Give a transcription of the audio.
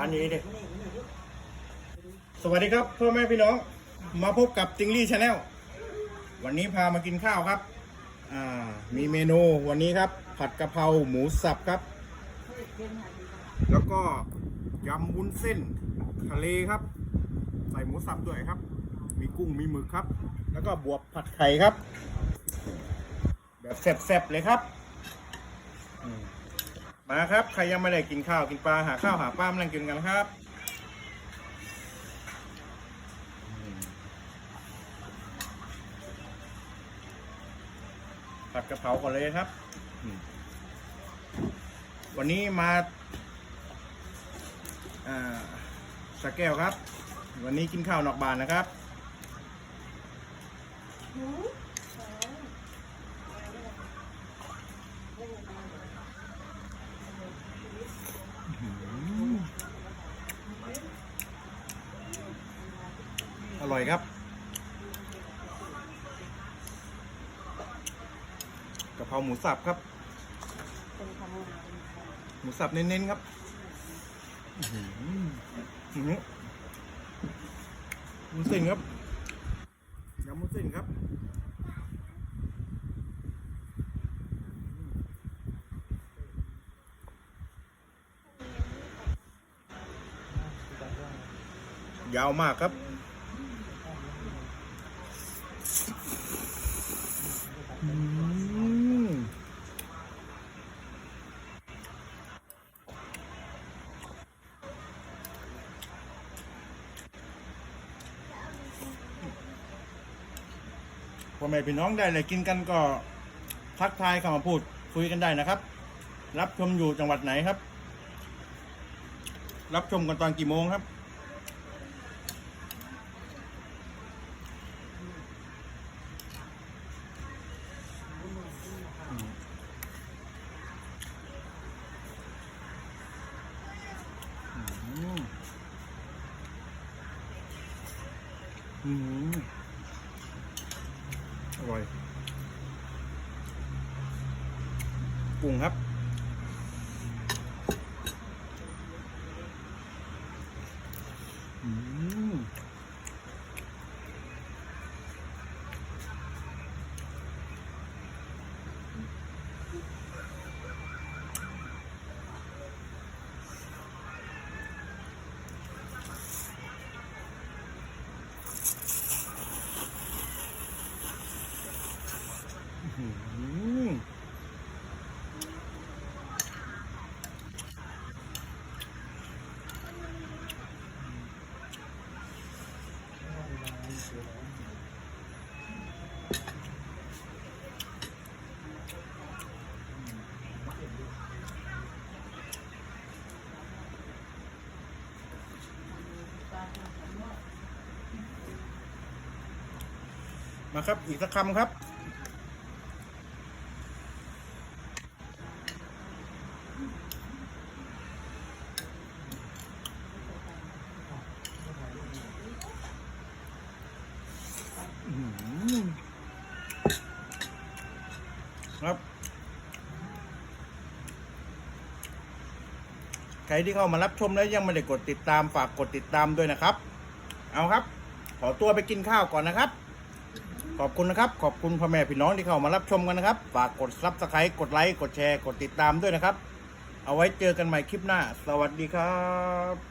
ปานนี้ดิสวัสดีครับพ่อแม่พี่น้อง มาพบกับติงลี่ชาแนลวันนี้พามากินข้าวครับอ่ามีเมนูวันนี้ครับ ผัดกะเพราหมูสับครับ แล้วก็ยำวุ้นเส้นทะเลครับ ใส่หมูสับด้วยครับ มีกุ้งมีหมึกครับ แล้วก็บวบผัดไข่ครับ แบบแซ่บๆเลยครับ มาครับ ใครยังไม่ได้กินข้าวกินปลาหาข้าวหาปลามานั่งกินกันครับผัดกะเพราก่อนเลยครับ วันนี้มาสกแก้วครับ วันนี้กินข้าวนอกบ้านนะครับ ร่อยครับกะเพราหมูสับครับ หมูสับเน้นๆครับอื้อหืออื้อหือหมูเส้นครับยำหมูเส้นครับยาวมากครับ อืม พ่อแม่พี่น้องได้อะไรกินกันก็ทักทายเข้ามาพูดคุยกันได้นะครับ รับชมอยู่จังหวัดไหนครับ รับชมกันตอนกี่โมงครับ อืมอร่อยกุ้งครับอืม มาครับ อีกสักคำครับ ครับ ใครที่เข้ามารับชมแล้วยังไม่ได้กดติดตามฝากกดติดตามด้วยนะครับ เอาครับ ขอตัวไปกินข้าวก่อนนะครับ ขอบคุณนะครับ ขอบคุณพ่อแม่พี่น้องที่เข้ามารับชมกันนะครับ ฝากกดซับสไครต์กดไลค์กดแชร์กดติดตามด้วยนะครับ เอาไว้เจอกันใหม่คลิปหน้า สวัสดีครับ